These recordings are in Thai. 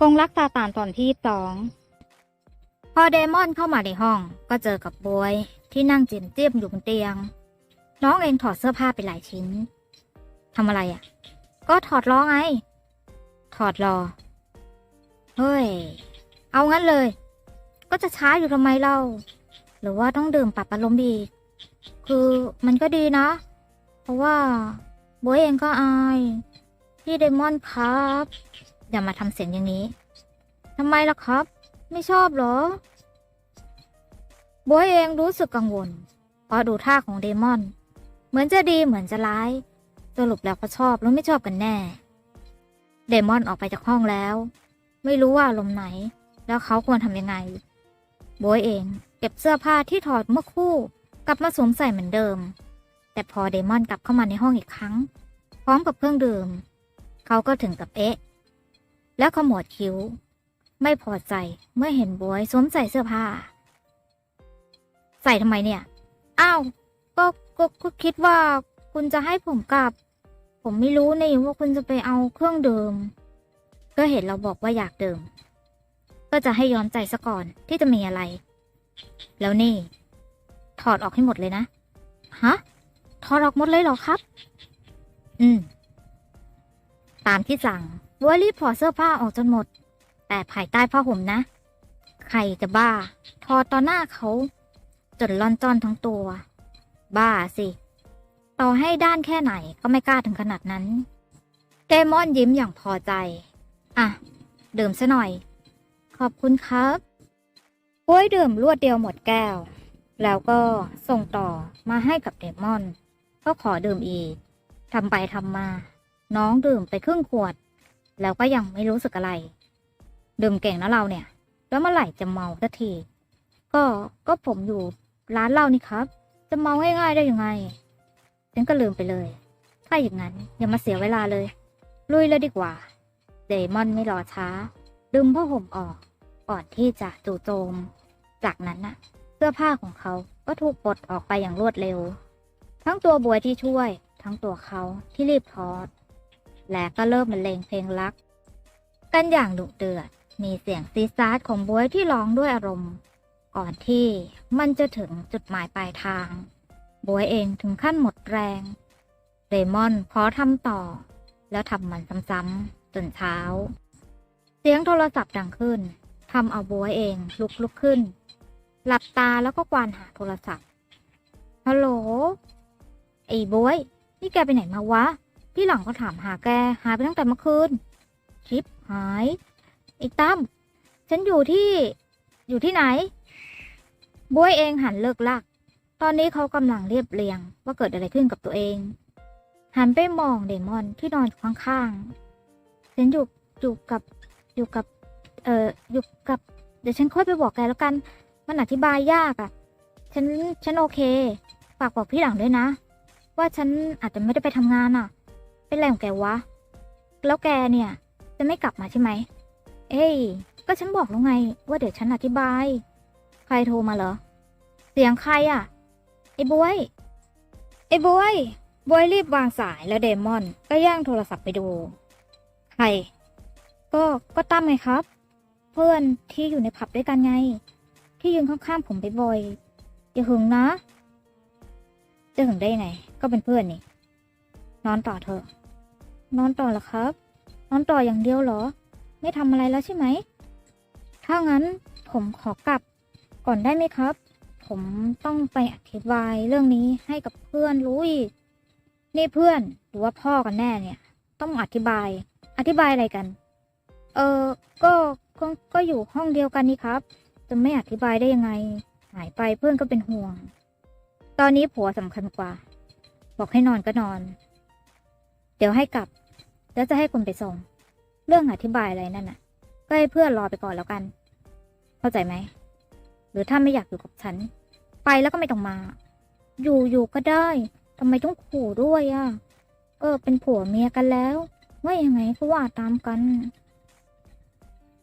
กงรักซาตานตอนที่สองพอเดมอนเข้ามาในห้องก็เจอกับบวยที่นั่งเจียมเจียมอยู่บนเตียง น้องเองถอดเสื้อผ้าไปหลายชิ้นทำอะไรอะ่ะ ก็ถอดล้อไง ถอดรอเฮ้ย เอางั้นเลย ก็จะช้าอยู่ทำไมเล่า หรือว่าต้องดื่มปรับอารมณ์ดีกคือมันก็ดีนะ เพราะว่าบวยเองก็อาย พี่เดมอนครับ อย่ามาทำเสียงอย่างนี้ทำไมล่ะครับ ไม่ชอบเหรอบวยเองรู้สึกกังวลเพราะดูท่าของเดมอน เหมือนจะดีเหมือนจะร้ายสรุปแล้วเขาชอบหรือไม่ชอบกันแน่ เดมอนออกไปจากห้องแล้ว ไม่รู้ว่าอารมไหน แล้วเขาควรทำยังไงบวยเองเก็บเสื้อผ้าที่ถอดเมื่อคู่ กลับมาสวมใส่เหมือนเดิม แต่พอเดมอนกลับเข้ามาในห้องอีกครั้ง พร้อมกับเครื่องดื่ม เขาก็ถึงกับเอ๊ะ แล้วขมวดคิ้ว ไม่พอใจเมื่อเห็นบวยสวมใส่เสื้อผ้า ใส่ทำไมเนี่ย อ้าวก็ก็ก็คิดว่าคุณจะให้ผมกลับ ผมไม่รู้นี่ว่าคุณจะไปเอาเครื่องดื่มก็เห็นเราบอกว่าอยากดื่มก็จะให้ย้อมใจซะก่อนที่จะมีอะไร แล้วนี่ ถอดออกให้หมดเลยนะฮะถอดออกหมดเลยเหรอครับ อืม ตามที่สั่ง บัวรีบถอดเสื้อผ้าออกจนหมด แต่ภายใต้ผ้าห่มนะ ใครจะบ้าถอต่อหน้าเขา จนล่อนจอนทั้งตัว บ้าสิ ต่อให้ด้านแค่ไหนก็ไม่กล้าถึงขนาดนั้น เดมอนยิ้มอย่างพอใจ อะ ดื่มซะหน่อย ขอบคุณครับบ้วยดื่มรวดเดียวหมดแก้ว แล้วก็ส่งต่อมาให้กับเดมอน ก็ขอดื่มอีกทำไปทำมา น้องดื่มไปครึ่งขวด แล้วก็ยังไม่รู้สึกอะไร ดื่มเก่งนะเราเนี่ย แล้วเมื่อไหร่จะเมาสักที ก็ก็ผมอยู่ร้านเหล้านี่ครับ จะเมาง่ายๆได้ยังไงฉันก็ลืมไปเลย ถ้าอย่างนั้นอย่ามาเสียเวลาเลย ลุยเลยดีกว่า เดมอนไม่รอช้า ดึงผ้าห่มออก ก่อนที่จะจู่โจม จากนั้นน่ะ เสื้อผ้าของเขาก็ถูกปลดออกไปอย่างรวดเร็ว ทั้งตัวบวยที่ช่วย ทั้งตัวเขาที่รีบถอด และก็เริ่มบรรเลงเพลงรัก กันอย่างดุเดือด มีเสียงซีซาร์ของบวยที่ร้องด้วยอารมณ์ ก่อนที่มันจะถึงจุดหมายปลายทาง บวยเองถึงขั้นหมดแรงเรมอนขอทำต่อ แล้วทำมันซ้ำๆจนเช้า เสียงโทรศัพท์ดังขึ้นทำเอาบวยเองลุกลุกขึ้น หลับตาแล้วก็กวานหาโทรศัพท์ฮัลโหลไอ้บวย นี่แกไปไหนมาวะ พี่หลังก็ถามหาแก หายไปตั้งแต่เมื่อคืน ชิปหาย ไอ้ตั้ม ฉันอยู่ที่ อยู่ที่ไหน บวยเองหันเลิกลัก ตอนนี้เขากำลังเรียบเรียง ว่าเกิดอะไรขึ้นกับตัวเอง หันไปมองเดมอนที่นอนอยู่ข้างๆ ฉันอยู่อยู่กับ อยู่กับ เอ่อ อยู่กับ เดี๋ยวฉันค่อยไปบอกแกแล้วกัน มันอธิบายยากอะ่ะ ฉัน ฉันโอเค ฝากบอกพี่หลังด้วยนะ ว่าฉันอาจจะไม่ได้ไปทำงานอะ เป็นไรของแกวะ แล้วแกเนี่ย จะไม่กลับมาใช่ไหม เอ้ย ก็ฉันบอกแล้วไง ว่าเดี๋ยวฉันอธิบาย ใครโทรมาเหรอ เสียงใครอะ ไอ้บวย ไอ้บวย บวยรีบวางสายแล้วเดมอน ก็ย่างโทรศัพท์ไปดู ใคร ก็ ก็ตั้มไงครับ เพื่อนที่อยู่ในผับด้วยกันไง ที่ยืนข้างๆผมบ่อยอย่าหึงนะจะหึงได้ยังไง ก็เป็นเพื่อนนี่ นอนต่อเถอะ นอนต่อหรอครับ นอนต่ออย่างเดียวเหรอ ไม่ทำอะไรแล้วใช่ไหม ถ้างั้นผมขอกลับก่อนได้ไหมครับ ผมต้องไปอธิบายเรื่องนี้ให้กับเพื่อนรู้อีกนี่เพื่อนหรือว่าพ่อกันแน่เนี่ย ต้องอธิบาย อธิบายอะไรกัน เออก็ก็ก็อยู่ห้องเดียวกันนี่ครับ จะไม่อธิบายได้ยังไง หายไปเพื่อนก็เป็นห่วง ตอนนี้ผัวสำคัญกว่า บอกให้นอนก็นอน เดี๋ยวให้กลับ แล้วจะให้คนไปส่ง เรื่องอธิบายอะไรนั่นน่ะ ก็ให้เพื่อนรอไปก่อนแล้วกัน เข้าใจไหม หรือถ้าไม่อยากอยู่กับฉัน ไปแล้วก็ไม่ต้องมา อยู่อยู่ก็ได้ทำไมต้องขู่ด้วยอะ่ะ เออ เป็นผัวเมียกันแล้ว ว่ายังไงก็ว่าตามกัน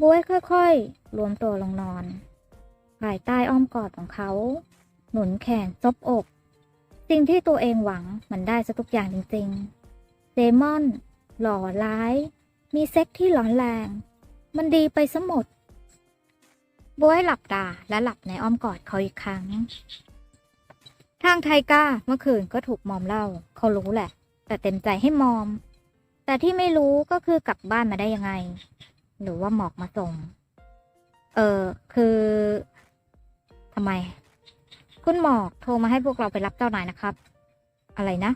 บวยค่อยๆ รวมตัวลงนอนภายใต้อ้อมกอดของเขา หนุนแขนซบอก สิ่งที่ตัวเองหวังมันได้ซะทุกอย่างจริงๆเดมอน หล่อร้าย มีเซ็กที่ร้อนแรง มันดีไปซะหมดบวยหลับตาและหลับในอ้อมกอดเขาอีกครั้ง ทางไทก้าเมื่อคืนก็ถูกมอมเล่า เขารู้แหละ แต่เต็มใจให้มอม แต่ที่ไม่รู้ก็คือกลับบ้านมาได้ยังไง หรือว่าหมอกมาส่ง เออคือทำไม คุณหมอกโทรมาให้พวกเราไปรับเจ้านายนะครับ อะไรนะ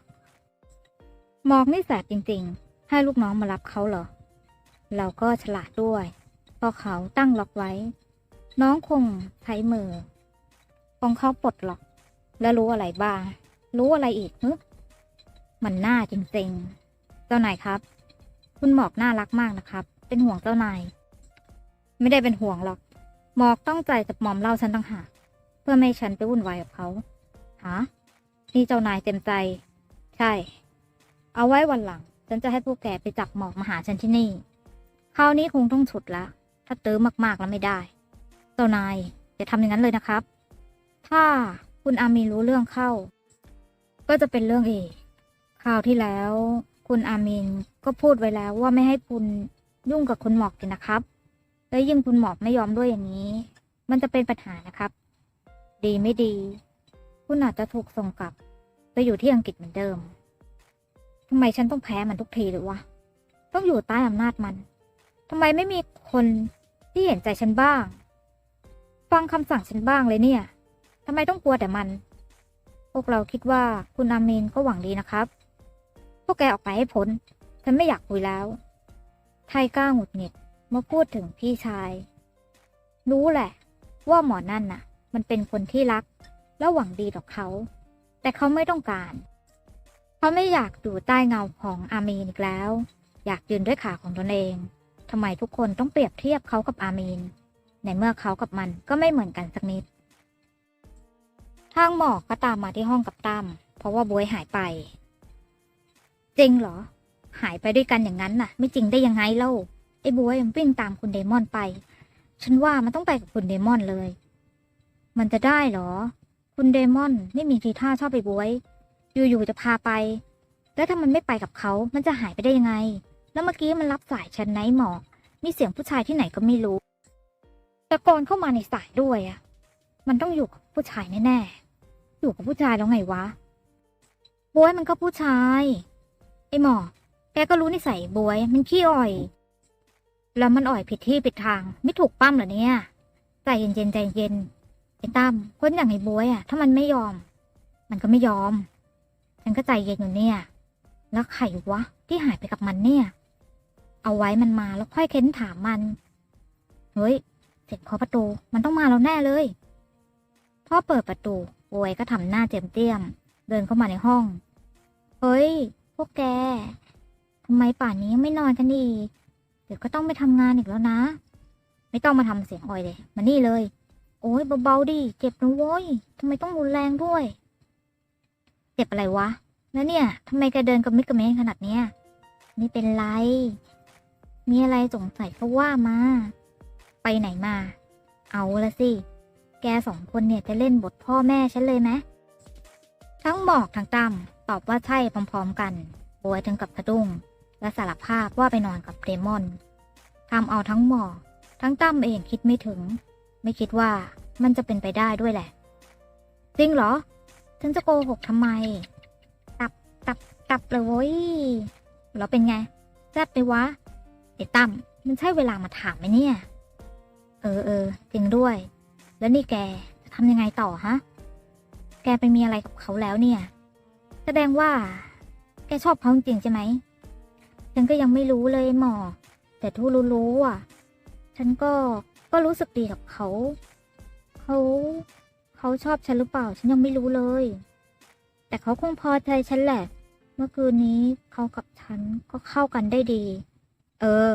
หมอกนี่แสบจริง ๆ ให้ลูกน้องมารับเขาเหรอ เราก็ฉลาดด้วย พอเขาตั้งล็อกไว้ น้องคงใช้มือของเขาปลดล็อก แล้วรู้อะไรบ้าง รู้อะไรอีกฮึมันน่าจริงๆ เจ้านายครับ คุณหมอกน่ารักมากนะครับ เป็นห่วงเจ้านาย ไม่ได้เป็นห่วงหรอก หมอกต้องใจจะมอมเล่าฉันต่างหากเพื่อไม่ให้ฉันไปวุ่นวายกับเขาฮะนี่เจ้านายเต็มใจ ใช่ เอาไว้วันหลัง ฉันจะให้พวกแก่ไปจับหมอกมาหาฉันที่นี่ คราวนี้คงต้องฉุดละ ถ้าเตื้อมากๆแล้วไม่ได้ เจ้านายอย่าทำอย่างนั้นเลยนะครับ ถ้าคุณอามีรู้เรื่องเข้า ก็จะเป็นเรื่องเอีกคราวที่แล้ว คุณอามินก็พูดไว้แล้วว่าไม่ให้คุณยุ่งกับคุณหมอกกันนะครับ แล้วยิ่งคุณหมอกไม่ยอมด้วยอย่างนี้ มันจะเป็นปัญหานะครับ ดีไม่ดี คุณอาจจะถูกส่งกลับ ไปอยู่ที่อังกฤษเหมือนเดิม ทำไมฉันต้องแพ้มันทุกทีหรือวะ ต้องอยู่ใต้อำนาจมัน ทำไมไม่มีคนที่เห็นใจฉันบ้าง ฟังคำสั่งฉันบ้างเลยเนี่ย ทำไมต้องกลัวแต่มัน พวกเราคิดว่าคุณอามีนก็หวังดีนะครับ พวกแกออกไปให้พ้น ฉันไม่อยากคุยแล้ว ไทก้าหงุดหงิดเมื่อพูดถึงพี่ชาย รู้แหละ ว่าหมอนั่นน่ะ มันเป็นคนที่รัก และหวังดีต่อเขา แต่เขาไม่ต้องการ เขาไม่อยากอยู่ใต้เงาของอามีนอีกแล้ว อยากยืนด้วยขาของตนเองทำไมทุกคนต้องเปรียบเทียบเขากับอามีน ในเมื่อเขากับมันก็ไม่เหมือนกันสักนิด ทางหมอกก็ตามมาที่ห้องกับตั้มเพราะว่าบวยหายไป จริงเหรอ หายไปด้วยกันอย่างนั้นน่ะ ไม่จริงได้ยังไงเล่าไอ้บวยมันวิ่งตามคุณเดมอนไป ฉันว่ามันต้องไปกับคุณเดมอนเลย มันจะได้เหรอ คุณเดมอนไม่มีทีท่าชอบไปบวย อยู่ๆจะพาไป แล้วถ้ามันไม่ไปกับเขา มันจะหายไปได้ยังไง แล้วเมื่อกี้มันรับสายฉันไนท์หมอก มีเสียงผู้ชายที่ไหนก็ไม่รู้ตะโกนเข้ามาในสายด้วยอะมันต้องอยู่กับผู้ชายแน่ๆ อยู่กับผู้ชายแล้วไงวะบวยมันก็ผู้ชาย ไอ้หมอ แกก็รู้นิสัยบวย มันขี้อ่อย แล้วมันอ่อยผิดที่ผิดทาง ไม่ถูกปั้มเหรอเนี่ย ใจเย็นๆใจเย็นไอ้ตั้มคนอย่างไอ้บวยอะถ้ามันไม่ยอม มันก็ไม่ยอม ฉันก็ใจเย็นอยู่เนี่ย แล้วใครวะที่หายไปกับมันเนี่ย เอาไว้มันมาแล้วค่อยเค้นถามมัน เฮ้ย เสร็จเคาะประตู มันต้องมาแล้วแน่เลย พ่อเปิดประตูบวยก็ทำหน้าเจียมเตี้ยม เดินเข้ามาในห้อง เฮ้ย พวกแกทำไมป่านนี้ยังไม่นอนกันอีก เดี๋ยวก็ต้องไปทำงานอีกแล้วนะ ไม่ต้องมาทำเสียงอ่อยเลย มานี่เลย โอ้ยเบาๆดิ เจ็บนะโว้ยทำไมต้องรุนแรงด้วย เจ็บอะไรวะ แล้วเนี่ยทำไมแกเดินกับมิกกับเมขนาดเนี้ยไม่เป็นไร มีอะไรสงสัยก็ว่ามา ไปไหนมา เอาละสิ แกสองคนเนี่ยจะเล่นบทพ่อแม่ฉันเลยไหมทั้งหมอกทั้งตั้มตอบว่าใช่พร้อมๆกันบวยถึงกับสะดุ้ง และสารภาพว่าไปนอนกับเดมอนทำเอาทั้งหมอ ทั้งตั้มเองคิดไม่ถึง ไม่คิดว่ามันจะเป็นไปได้ด้วยแหละ จริงเหรอ ฉันจะโกหกทำไม ตับตับตับเลยเว้ยแล้วเป็นไงแซ่บไปวะไอตั้มมันใช่เวลามาถามไหมเนี่ย เออเออจริงด้วย แล้วนี่แกจะทำยังไงต่อฮะ แกไปมีอะไรกับเขาแล้วเนี่ย แสดงว่า แกชอบเขาจริงใช่ไหม ฉันก็ยังไม่รู้เลยหมอ แต่ทุรู้รู้อะ ฉันก็ก็รู้สึกดีกับเขา เขา เขาชอบฉันหรือเปล่า ฉันยังไม่รู้เลย แต่เขาคงพอใจฉันแหละ เมื่อคืนนี้เขากับฉันก็เข้ากันได้ดี เออ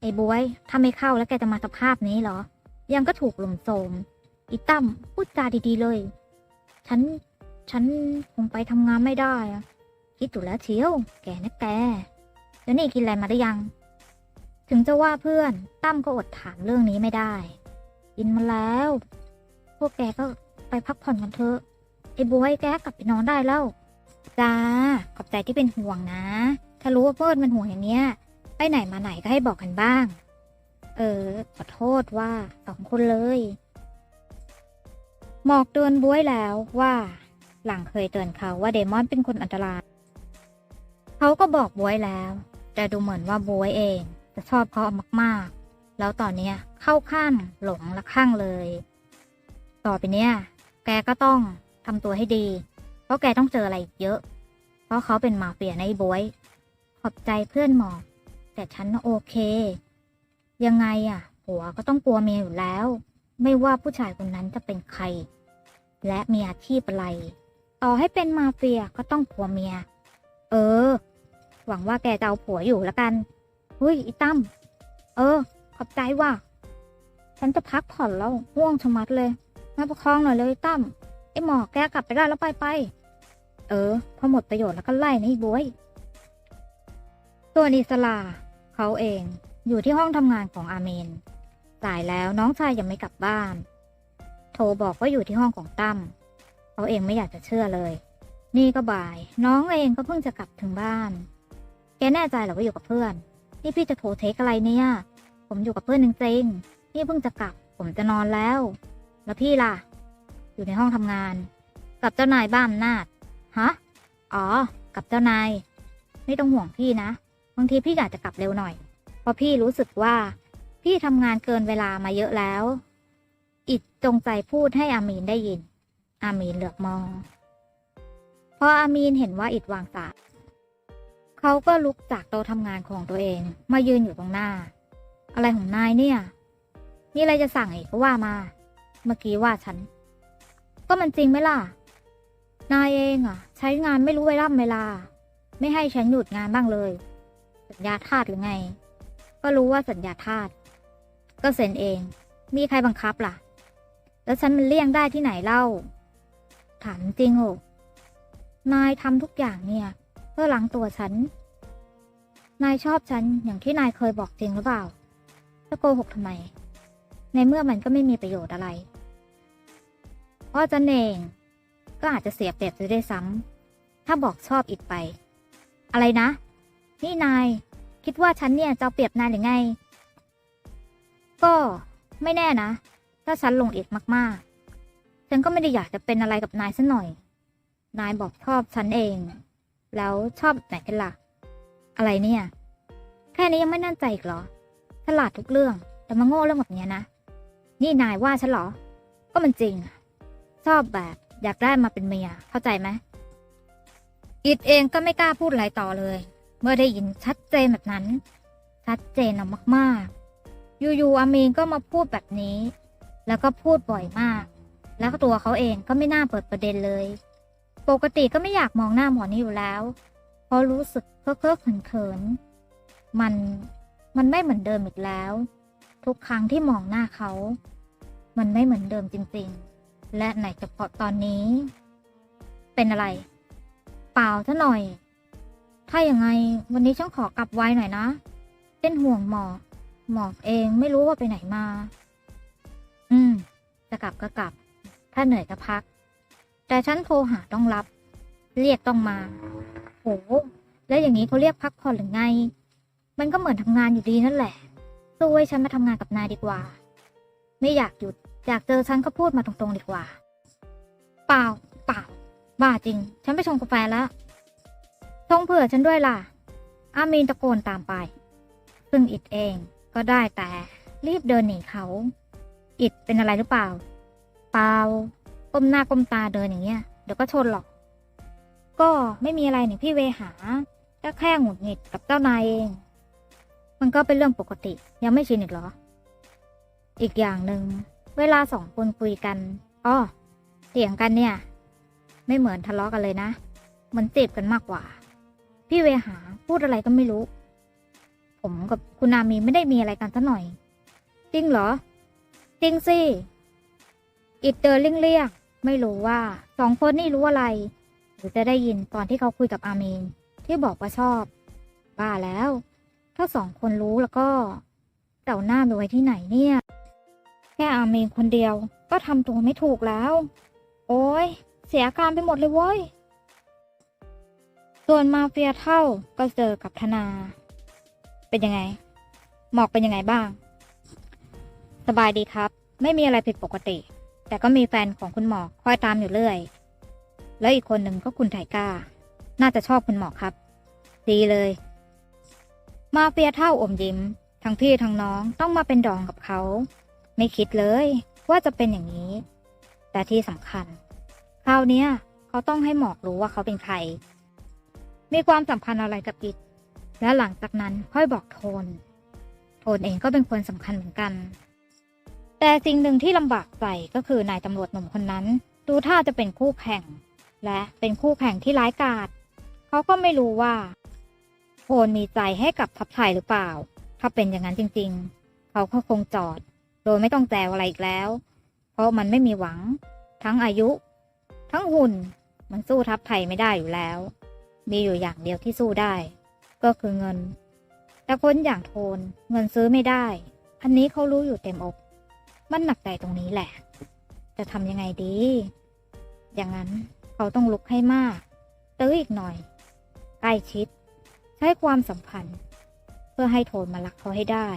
ไอ้บวย ถ้าไม่เข้าแล้วแกจะมาสภาพนี้เหรอ ยังก็ถูกหลุมโสมอีตั้มพูดจาดีๆเลย ฉัน ฉันคงไปทำงานไม่ได้อะคิดอยู่แล้วเชียว แกนะแก แล้วนี่กินอะไรมาได้ยัง ถึงจะว่าเพื่อนตั้มก็อดถามเรื่องนี้ไม่ได้ กินมาแล้ว พวกแกก็ ไปพักผ่อนกันเถอะ ไอ้บวยแกกลับไปนอนได้แล้ว จ้า ขอบใจที่เป็นห่วงนะ ถ้ารู้ว่าเพื่อนมันห่วงอย่างเนี้ย ไปไหนมาไหนก็ให้บอกกันบ้าง เออ ขอโทษว่าสองคนเลย หมอกเตือนบ้วยแล้วว่า หลังเคยเตือนเขาว่าเดมอนเป็นคนอันตราย เขาก็บอกบ้วยแล้ว แต่ดูเหมือนว่าบ้วยเองจะชอบเขามากๆ แล้วตอนเนี้ยเข้าข้างหลงละข้างเลย ต่อไปเนี้ย แกก็ต้องทำตัวให้ดี เพราะแกต้องเจออะไรเยอะ เพราะเขาเป็นมาเฟียในบวย ขอบใจเพื่อนหมอกแต่ฉันโอเค ยังไงอะ ผัวก็ต้องกลัวเมียอยู่แล้ว ไม่ว่าผู้ชายคนนั้นจะเป็นใคร และมีอาชีพอะไร ต่อให้เป็นมาเฟียก็ต้องกลัวเมีย เออ หวังว่าแกจะเอาผัวอยู่ล้วกันหุ้ยอีตั้มเออ ขอบใจว่ะฉันจะพักผ่อนแล้วง่วงชะมัดเลย มาประคองหน่อยเลยตั้มไอหมอแกกลับไปได้แล้วไปไป เออ พอหมดประโยชน์แล้วก็ไล่นะไอ้บวยส่วนอิสลาเขาเองอยู่ที่ห้องทำงานของอาเมนสายแล้วน้องชายยังไม่กลับบ้าน โทรบอกว่าอยู่ที่ห้องของตั้มเขาเองไม่อยากจะเชื่อเลย นี่ก็บ่าย น้องเองก็เพิ่งจะกลับถึงบ้าน แกแน่ใจหรอว่าอยู่กับเพื่อน นี่พี่จะโทรเทคอะไรเนี่ย ผมอยู่กับเพื่อนจริงๆนี่เพิ่งจะกลับ ผมจะนอนแล้ว แล้วพี่ล่ะ อยู่ในห้องทำงาน กับเจ้านายบ้านอำนาจฮะอ๋อ กับเจ้านาย ไม่ต้องห่วงพี่นะ บางทีพี่อากจะกลับเร็วหน่อย เพราะพี่รู้สึกว่า พี่ทำงานเกินเวลามาเยอะแล้ว อิดจงใจพูดให้อามีนได้ยิน อามีนเหลือบมอง พออามีนเห็นว่าอิดวางสายเขาก็ลุกจากโต๊ะทำงานของตัวเองมายืนอยู่ตรงหน้า อะไรของนายเนี่ย มีอะไรจะสั่งอีกก็ว่ามา เมื่อกี้ว่าฉัน ก็มันจริงไหมล่ะ นายเองอะ ใช้งานไม่รู้เวลาเวลา ไม่ให้ฉันหยุดงานบ้างเลย สัญญาทาสหรือไง ก็รู้ว่าสัญญาทาสก็เซ็นเอง มีใครบังคับล่ะ แล้วฉันมันเลี่ยงได้ที่ไหนเล่า ถามจริงโอนายทำทุกอย่างเนี่ย เพื่อล้างตัวฉัน นายชอบฉันอย่างที่นายเคยบอกจริงหรือเปล่าจะโกหกทำไม ในเมื่อมันก็ไม่มีประโยชน์อะไรเพราะจันเองก็อาจจะเสียเปรียบจะได้ซ้ำถ้าบอกชอบอีกไป อะไรนะ นี่นาย คิดว่าฉันเนี่ยจะเปรียบนายหรือไง ก็ไม่แน่นะ ถ้าฉันลงเอกมากๆ ฉันก็ไม่ได้อยากจะเป็นอะไรกับนายสักหน่อย นายบอกชอบฉันเอง แล้วชอบแบบไหนกันล่ะ อะไรเนี่ย แค่นี้ยังไม่แน่ใจอีกเหรอ ฉลาดทุกเรื่อง แต่มาโง่เรื่องแบบนี้นะ นี่นายว่าฉันเหรอ ก็มันจริง ชอบแบบอยากได้มาเป็นเมีย เข้าใจไหมอิดเองก็ไม่กล้าพูดอะไรต่อเลย เมื่อได้ยินชัดเจนแบบนั้น ชัดเจนอามากๆ อยู่ๆอามีนก็มาพูดแบบนี้ แล้วก็พูดบ่อยมาก แล้วตัวเขาเองก็ไม่น่าเปิดประเด็นเลย ปกติก็ไม่อยากมองหน้าหมอนี่อยู่แล้วเพราะรู้สึกเพ้อเพ้อเขินเขินมันมันไม่เหมือนเดิมอีกแล้ว ทุกครั้งที่มองหน้าเขา มันไม่เหมือนเดิมจริงๆ และไหนจะพอตอนนี้ เป็นอะไร เปล่าซะหน่อย ถ้าอย่างไงวันนี้ฉันขอกลับไวหน่อยนะ เป็นห่วงหมอกหมอกเองไม่รู้ว่าไปไหนมา อืม จะกลับก็กลับ ถ้าเหนื่อยก็พัก แต่ฉันโทรหาต้องรับ เรียกต้องมาโหแล้วอย่างนี้เขาเรียกพักผ่อนหรือไง มันก็เหมือนทำงานอยู่ดีนั่นแหละ สู้ให้ฉันมาทำงานกับนายดีกว่า ไม่อยากหยุด อยากเจอฉันก็พูดมาตรงๆดีกว่า เปล่า เปล่า บ้าจริง ฉันไปชงกาแฟแล้วชงเผื่อฉันด้วยล่ะ อามีนตะโกนตามไป ซึ่งอิดเองก็ได้แต่ รีบเดินหนีเขา อิดเป็นอะไรหรือเปล่า เปล่า ก้มหน้าก้มตาเดินอย่างเงี้ย เดี๋ยวก็ชนหรอก ก็ไม่มีอะไรนี่พี่เวหาก็แค่หงุดหงิดกับเจ้านายเอง มันก็เป็นเรื่องปกติ ยังไม่ชินอีกเหรอ อีกอย่างหนึ่งเวลาสองคนคุยกันอ้อเถียงกันเนี่ย ไม่เหมือนทะเลาะกันเลยนะ เหมือนจีบกันมากกว่า พี่เวหาพูดอะไรก็ไม่รู้ ผมกับคุณนามีไม่ได้มีอะไรกันสักหน่อย จริงเหรอ จริงสิอิดเดินเลี่ยงๆไม่รู้ว่าสองคนนี่รู้อะไร หรือจะได้ยินตอนที่เขาคุยกับอามีนที่บอกว่าชอบ บ้าแล้ว ถ้าสองคนรู้แล้วก็เต่าหน้าไปไว้ที่ไหนเนี่ย แค่อาเมีนคนเดียวก็ทำตัวไม่ถูกแล้ว โอ้ยเสียการไปหมดเลยเว้ย ส่วนมาเฟียเท่าก็เจอกับธนา เป็นยังไง หมอกเป็นยังไงบ้าง สบายดีครับ ไม่มีอะไรผิดปกติ แต่ก็มีแฟนของคุณหมอคอยตามอยู่เรื่อย แล้วอีกคนหนึ่งก็คุณไทก้า น่าจะชอบคุณหมอครับ ดีเลย มาเฟียเท่าอมยิ้ม ทั้งพี่ทั้งน้องต้องมาเป็นดองกับเขา ไม่คิดเลยว่าจะเป็นอย่างนี้ แต่ที่สำคัญ คราวเนี้ย เขาต้องให้หมอกรู้ว่าเขาเป็นใคร มีความสัมพันธ์อะไรกับอิดและหลังจากนั้นค่อยบอกโทน โทนเองก็เป็นคนสำคัญเหมือนกัน แต่สิ่งหนึ่งที่ลำบากใจก็คือนายตำรวจหนุ่มคนนั้น ดูท่าจะเป็นคู่แข่ง และเป็นคู่แข่งที่ร้ายกาจเขาก็ไม่รู้ว่า โทนมีใจให้กับทัพไทยหรือเปล่า ถ้าเป็นอย่างนั้นจริงๆ เขาก็คงจอด โดยไม่ต้องแจวอะไรอีกแล้ว เพราะมันไม่มีหวัง ทั้งอายุ ทั้งหุ่น มันสู้ทัพไทยไม่ได้อยู่แล้ว มีอยู่อย่างเดียวที่สู้ได้ ก็คือเงิน แต่คนอย่างโทนเงินซื้อไม่ได้ อันนี้เขารู้อยู่เต็มอก มันหนักใจตรงนี้แหละ จะทำยังไงดี อย่างนั้นเขาต้องลุกให้มากตื้ออีกหน่อย ใกล้ชิด ใช้ความสัมพันธ์ เพื่อให้โทนมารักเขาให้ได้